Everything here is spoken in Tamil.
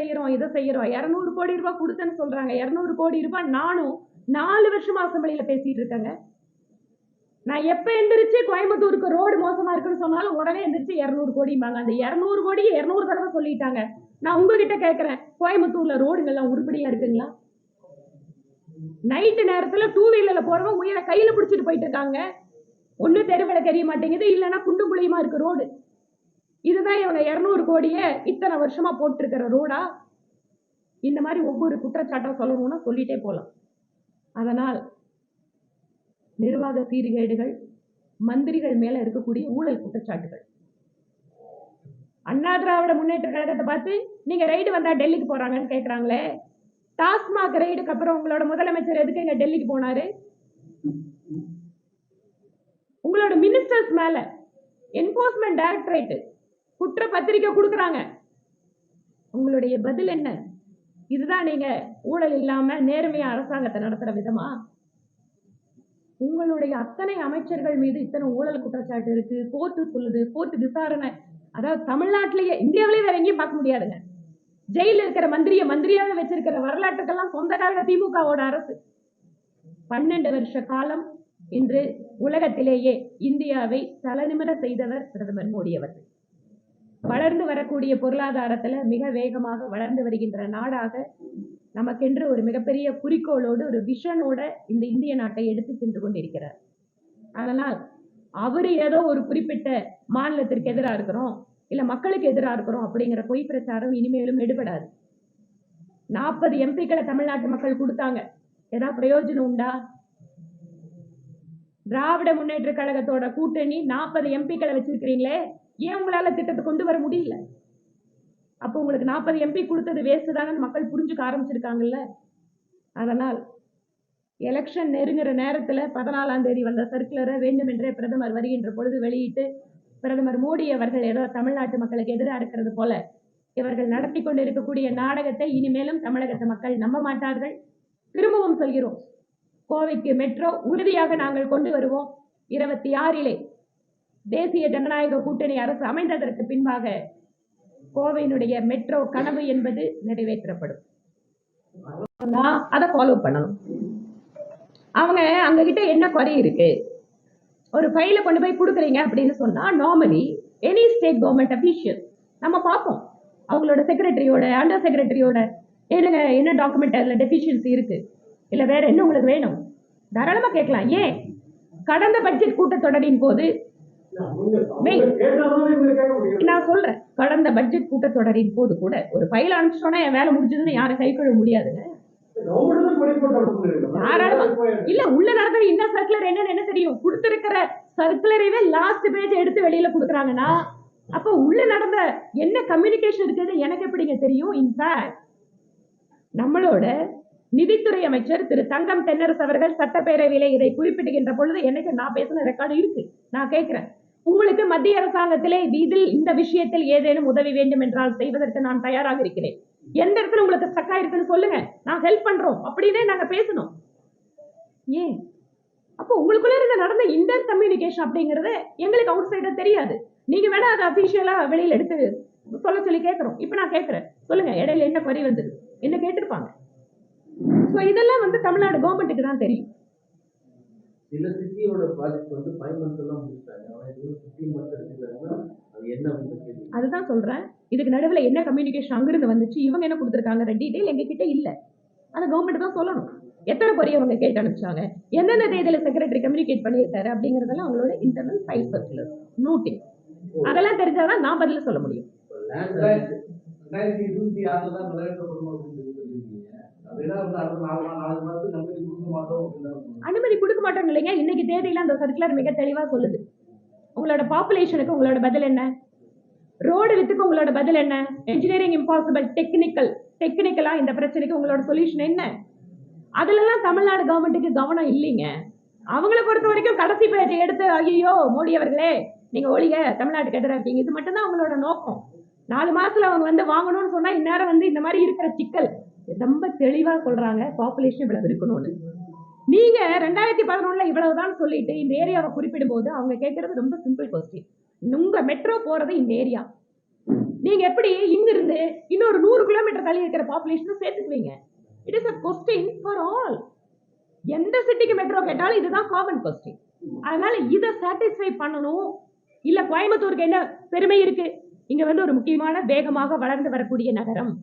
செய்யறோம் இதை செய்யறோம். இரநூறு கோடி ரூபாய் கொடுத்தேன்னு சொல்றாங்க. இரநூறு கோடி ரூபாய் நானும் நாலு வருஷமா அசம்பிளியில பேசிட்டு இருக்கேங்க. நான் எப்ப எந்திரிச்சு கோயம்புத்தூருக்கு ரோடு மோசமா இருக்குன்னு சொன்னாலும் உடனே எந்திரிச்சு இரநூறு கோடிம்பாங்க. அந்த இரநூறு கோடி இரநூறு தடவை சொல்லிட்டாங்க. நான் உங்ககிட்ட கேட்கறேன் கோயம்புத்தூர்ல ரோடுங்கெல்லாம் உருப்படியா இருக்குங்களா? நைட்டு நேரத்துல டூ வீலர்ல போறவங்க உயிரை கையில பிடிச்சிட்டு போயிட்டு இருக்காங்க. ஒண்ணு தெருவில தெரிய மாட்டேங்குது. இல்லைன்னா குண்டு குழியுமா இருக்கு ரோடு? இதுதான் இவங்க இரநூறு கோடியை இத்தனை வருஷமா போட்டிருக்கிற ரோடா. இந்த மாதிரி ஒவ்வொரு குற்றச்சாட்டாக சொல்லணும்னா சொல்லிட்டே போகலாம் அதனால் நிர்வாக சீர்கேடுகள் மந்திரிகள் மேல இருக்கக்கூடிய ஊழல் குற்றச்சாட்டுகள். அண்ணா திராவிட முன்னேற்ற கழகத்தை பார்த்து நீங்க ரைடு வந்தா டெல்லிக்கு போறாங்கன்னு கேட்குறாங்களே டாஸ்மாக் ரைடுக்கு அப்புறம் உங்களோட முதலமைச்சர் எதுக்கு இங்க டெல்லிக்கு போனாரு? உங்களோட மினிஸ்டர்ஸ் மேல என்போர்ஸ்மெண்ட் டைரக்டரேட் குற்ற பத்திரிக்கை கொடுக்குறாங்க. உங்களுடைய பதில் என்ன? இதுதான் நீங்க ஊழல் இல்லாம நேர்மையா அரசாங்கத்தை நடத்துற விதமா? உங்களுடைய அத்தனை அமைச்சர்கள் மீது இத்தனை ஊழல் குற்றச்சாட்டு இருக்கு. கோர்ட்டு சொல்லுது கோர்ட்டு விசாரணை. அதாவது தமிழ்நாட்டிலேயே இந்தியாவிலேயே வேற எங்கேயும் பார்க்க முடியாதுங்க. ஜெயில இருக்கிற மந்திரியை மந்திரியாக வச்சிருக்கிற வரலாற்றுக்கெல்லாம் சொந்தக்காரங்க திமுகவோட அரசு. பன்னெண்டு வருஷ காலம் இன்று உலகத்திலேயே இந்தியாவை தலைநிமிர செய்தவர் பிரதமர் மோடி அவர்கள். வளர்ந்து வரக்கூடிய பொருளாதாரத்தில் மிக வேகமாக வளர்ந்து வருகின்ற நாடாக நமக்கென்று ஒரு மிகப்பெரிய குறிக்கோளோடு ஒரு விஷனோட இந்த இந்திய நாட்டை எடுத்து சென்று கொண்டிருக்கிறார். அதனால் அவர் ஏதோ ஒரு குறிப்பிட்ட மாநிலத்திற்கு எதிராக இருக்கிறோம் இல்லை மக்களுக்கு எதிராக இருக்கிறோம் அப்படிங்கிற பொய் பிரச்சாரம் இனிமேலும் எடுபடாது. நாற்பது எம்பிக்களை தமிழ்நாட்டு மக்கள் கொடுத்தாங்க. ஏதாவது பிரயோஜனம் உண்டா? திராவிட முன்னேற்ற கழகத்தோட கூட்டணி நாற்பது எம்பிக்களை வச்சிருக்கிறீங்களே ஏன் உங்களால திட்டத்தை கொண்டு வர முடியல? அப்போ உங்களுக்கு நாற்பது எம்பி கொடுத்தது வேஸ்ட் தானே மக்கள் புரிஞ்சுக்க ஆரம்பிச்சிருக்காங்கல்ல? அதனால் எலெக்ஷன் நெருங்குற நேரத்தில் பதினாலாம் தேதி வந்த சர்க்குலரை வேண்டுமென்றே பிரதமர் வருகின்ற பொழுது வெளியிட்டு பிரதமர் மோடி அவர்கள் ஏதோ தமிழ்நாட்டு மக்களுக்கு எதிராக இருக்கிறது போல இவர்கள் நடத்தி கொண்டு இருக்கக்கூடிய நாடகத்தை இனிமேலும் தமிழகத்து மக்கள் நம்ப மாட்டார்கள். திரும்பவும் சொல்கிறோம் கோவைக்கு மெட்ரோ உறுதியாக நாங்கள் கொண்டு வருவோம். இருபத்தி ஆறிலே தேசிய ஜனநாயக கூட்டணி அரசு அமைந்ததற்கு பின்பாக கோவையினுடைய மெட்ரோ கனவு என்பது நிறைவேற்றப்படும். அதை ஃபாலோ பண்ணணும். அவங்க அவங்க கிட்ட என்ன குறை இருக்கு? ஒரு ஃபைலை கொண்டு போய் கொடுக்குறீங்க அப்படின்னு சொன்னா normally any state government official நம்ம பார்ப்போம். அவங்களோட செக்ரட்டரியோட அண்டர் செக்ரட்டரியோட என்னங்க என்ன டாக்குமெண்ட் அதில் டெஃபிஷியன்சி இருக்கு? இல்லை வேற என்ன உங்களுக்கு வேணும்? தாராளமாக கேட்கலாம். ஏன்? கடந்த பட்ஜெட் கூட்டத்தொடரின் போது நான் சொல்றேன். கடந்த பட்ஜெட் கூட்டத்தொடரின் போது கூட ஒரு ஃபைல் அனுப்பிச்சோன்னா என் வேலை முடிஞ்சதுன்னு யாரும் கை கழுவ முடியாதுங்க இல்ல உள்ள நடந்த என்ன சர்க்குலர் என்னன்னு என்ன தெரியும்? கொடுத்திருக்கிற சர்க்குலரைவே லாஸ்ட் பேஜ் எடுத்து வெளியில கொடுக்குறாங்கன்னா அப்ப உள்ள நடந்த என்ன கம்யூனிகேஷன் இருக்குன்னு எனக்கு எப்படிங்க தெரியும்? இன்ஃபேக்ட் நம்மளோட நிதித்துறை அமைச்சர் திரு தங்கம் தென்னரசு அவர்கள் சட்டப்பேரவையில இதை குறிப்பிடுகின்ற பொழுது எனக்கு நான் பேசின ரெக்கார்டு இருக்கு. நான் கேட்கிறேன். உங்களுக்கு மத்திய அரசாங்கத்திலே இதில் இந்த விஷயத்தில் ஏதேனும் உதவி வேண்டும் என்றால் செய்வதற்கு நான் தயாராக இருக்கிறேன். எந்த இடத்துல உங்களுக்கு ஸ்டக் ஆயிருக்குன்னு சொல்லுங்க. நான் ஹெல்ப் பண்றோம். அப்படின்னே நாங்க பேசணும். ஏன்? அப்போ உங்களுக்குள்ள இருந்த நடந்த இன்டர் கம்யூனிகேஷன் அப்படிங்கறது எங்களுக்கு அவுட் சைடர் தெரியாது. நீங்க வேணா அதை அபிஷியலா வெளியில எடுத்து சொல்ல சொல்லி கேட்கறோம். இப்போ நான் கேட்கறேன். சொல்லுங்க இடையில என்ன குறை வந்தது? என்ன கேட்டிருப்பாங்க? ஸோ இதெல்லாம் வந்து தமிழ்நாடு கவர்மெண்ட்டுக்கு தான் தெரியும். சில சிட்டியோட ப்ராஜெக்ட் வந்து ஃபைவ் மந்த்ஸ் எல்லாம் முடிச்சிட்டாங்க ஆனா இது ஃபிஃப்டீன் மந்த்ஸ் எடுத்துக்கிறாங்கன்னா அது என்ன அப்படின்னு கேள்வி அதுதான் சொல்றேன். இதுக்கு நடுவில் என்ன கம்யூனிகேஷன் அங்கிருந்து வந்துச்சு? இவங்க என்ன கொடுத்துருக்காங்க? டீட்டெயில் எங்க கிட்ட இல்ல. அதை கவர்மெண்ட் தான் சொல்லணும். எத்தனை பொரிய அவங்க கேட்டு அனுப்பிச்சாங்க? எந்தெந்த தேதியில செக்ரட்டரி கம்யூனிகேட் பண்ணியிருக்காரு அப்படிங்கறதெல்லாம் அவங்களோட இன்டர்னல் ஃபைல் சர்க்குலர் நோட்டிங் அதெல்லாம் தெரிஞ்சாதான் நான் பதில சொல்ல முடியும். அனுமதி கொடுக்க மாட்டோம் இல்லைங்க. இன்னைக்கு தேதியில அந்த சர்க்குலர் மிக தெளிவா சொல்லுது. உங்களோட பாப்புலேஷனுக்கு உங்களோட பதில் என்ன? ரோடு வித்துக்கு உங்களோட பதில் என்ன? இன்ஜினியரிங் இம்பாசிபிள் டெக்னிக்கல் டெக்னிக்கலா இந்த பிரச்சனைக்கு உங்களோட சொல்யூஷன் என்ன? அதுலலாம் தமிழ்நாடு கவர்மெண்ட்டுக்கு கவனம் இல்லைங்க. அவங்கள பொறுத்த வரைக்கும் கடைசி பேஜை எடுத்து ஐயோ மோடி அவர்களே நீங்க ஒழிக தமிழ்நாட்டுக்கு எதிராக இருக்கீங்க. இது மட்டும்தான் அவங்களோட நோக்கம். நாலு மாசத்துல அவங்க வந்து வாங்கணும்னு சொன்னா இந்நேரம் வந்து இந்த மாதிரி இருக்கிற சிக்கல். ரொம்ப தெளிவா சொல்றாங்க பாப்புலேஷன் இவ்வளவு இருக்கணும்னு. நீங்க ரெண்டாயிரத்தி பதினொன்னுல இவ்வளவுதான் சொல்லிட்டு இந்த ஏரியாவை குறிப்பிடும் போது அவங்க கேட்கறது ரொம்ப சிம்பிள் கொஸ்டின் உங்க மெட்ரோ போறது இந்த ஏரியா நீங்க எப்படி இங்கிருந்து இன்னொரு நூறு கிலோமீட்டர் தள்ளி இருக்கிற பாப்புலேஷனை சேர்த்துக்குவீங்க? It is a question for all எந்த சிட்டிக்கு மெட்ரோ கேட்டாலும் இதுதான் காமன் கொஸ்டின் அதனால இதை சாட்டிஸ்ஃபை பண்ணணும். இல்ல கோயம்புத்தூருக்கு என்ன பெருமை இருக்கு? இங்க வந்து ஒரு முக்கியமான வேகமாக வளர்ந்து வரக்கூடிய நகரம்.